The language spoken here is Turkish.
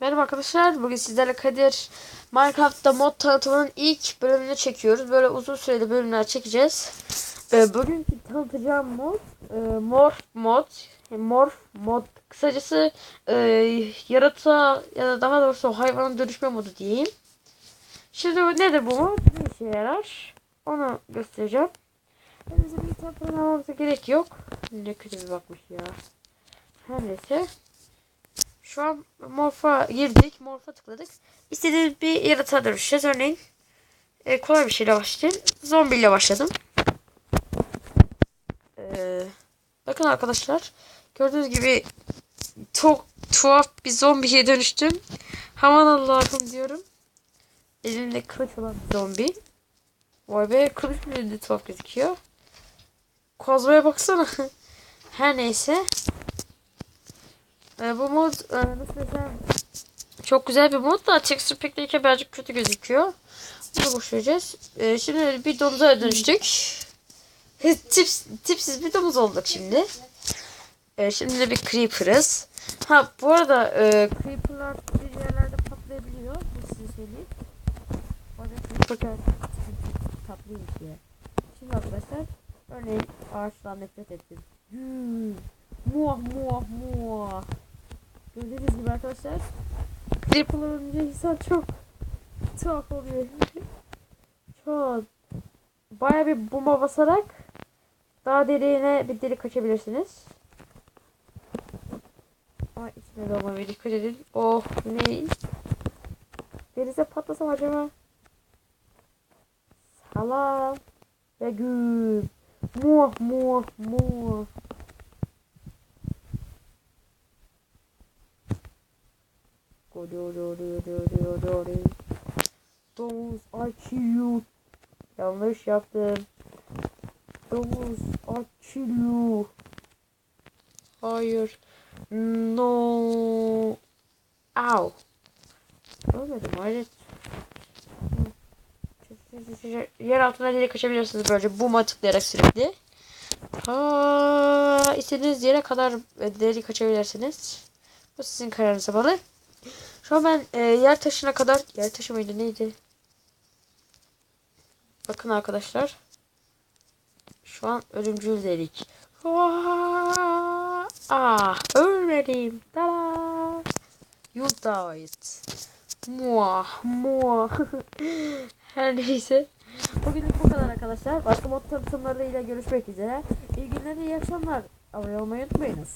Merhaba arkadaşlar. Bugün sizlerle Kadir Minecraft'ta mod tanıtımının ilk bölümünü çekiyoruz. Böyle uzun süreli bölümler çekeceğiz. Ee, bugünkü tanıtacağım mod e, Morph mod. Morph mod. Kısacası e, yaratığa ya da daha doğrusu hayvana dönüşme modu diyeyim. Şimdi nedir bu mod? Ne işe yarar? Onu göstereceğim. Elimizde bir kitap almamıza gerek yok. Ne kötü bir bakmış ya. Her neyse. Şu an morfa girdik. Morfa tıkladık. İstediğiniz bir yaratığa dönüşeceğiz. Örneğin e, kolay bir şeyle başlayayım. Zombiyle başladım. Ee, bakın arkadaşlar. Gördüğünüz gibi çok tuhaf bir zombiye dönüştüm. Aman Allah'ım diyorum. Elimde kılıç olan zombi. Vay be kılıç bile tuhaf gözüküyor. Kozmaya baksana. Her neyse. Ee, bu mod e, çok güzel bir mod da texture pack'teyken birazcık kötü gözüküyor. Bunu boş vereceğiz. Ee, şimdi bir domuza dönüştük. Tips, tipsiz bir domuz olduk şimdi. Ee, şimdi de bir creeper'ız. Ha bu arada e, creeper'lar bir yerlerde patlayabiliyor. Bu size söyleyeyim. Bu arada creeper tatlıymış ya. Şimdi arkadaşlar örneğin ağaçtan nefret ettim. Hmm. Muah muah muah. Gördüğünüz gibi arkadaşlar. Creeper olunca insan çok tuhaf oluyor. çok. Baya bir bomba basarak daha derine bir delik açabilirsiniz. Ay içine dolma bir dikkat edin. Oh ne? Denize patlasam acaba? Salam. Ve gül. Muah muah muah. Domuz you. Yanlış yaptım. Domuz you. Hayır. No. Ow. Ölmedim hayret. Yer altına delik kaçabilirsiniz böylece boom'a tıklayarak sürekli. Ha, istediğiniz yere kadar delik açabilirsiniz. Bu sizin kararınıza bağlı. Şu an ben e, yer taşına kadar yer taşı mıydı neydi? Bakın arkadaşlar. Şu an ölümcül delik. Ah ölmedim. Tada. You died. Muah muah. Her neyse. Bugünlük bu kadar arkadaşlar. Başka mod tanıtımlarıyla görüşmek üzere. İyi günler, iyi akşamlar. Abone olmayı unutmayınız.